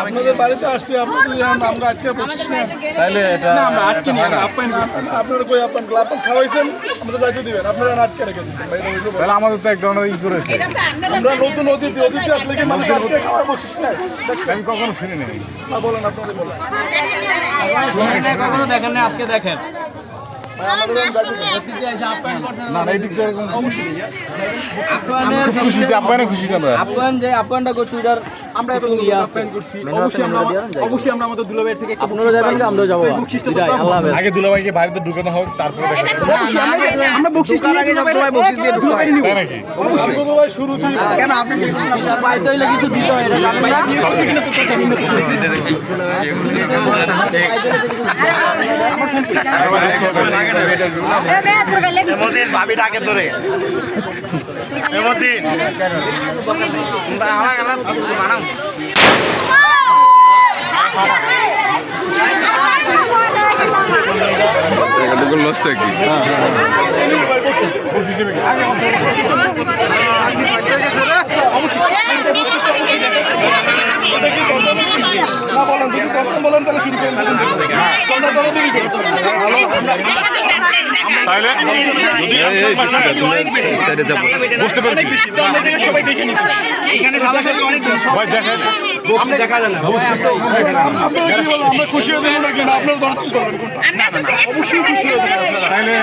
আপনাদের বাড়িতে আসছি আমরা আটকে তাহলে আপনারা কই আপনার খাওয়াইছেন? আমাদের দিবেন। আপনারা আটকে রেখে দিচ্ছেন। তাহলে আমাদের তো এক ধরনের ই করেছে। আমরা নতুন অতিথি অতিথি আসলে কি মানুষ আটকে খাওয়াই বসছিস না আমি কখনো শুনি নাই বলেন আপনাদের বলেন। কখনো দেখেন। না আজকে খুশি আমরা। আপ্যায়ন যে আপ্যায়নটা করছি ওটার আমরা তো আপ্যায়ন করছি অবশ্যই আমরা অবশ্যই আমরা আমাদের দুলাভাইয়ের থেকে আপনারা যাবেন আমরাও যাব আল্লাহ হাফেজ আগে দুলাভাইকে বাড়িতে ঢুকানো হোক তারপরে আমরা বকশিস নিয়ে আগে সবাই বকশিস দিয়ে নিব অবশ্যই ভাই শুরু দিয়ে কেন আপনি বাড়িতে হইলে কিছু দিতে হয় এটা জানেন না। না বলেন যদি কথা বলেন তাহলে শুরু করেন। তাহলে বুঝতে পেরেছি দেখেন আপনারা কি বলেন আমরা খুশি হয়ে দেবো না দর্শন করবেন অবশ্যই খুশি হয়ে তাহলে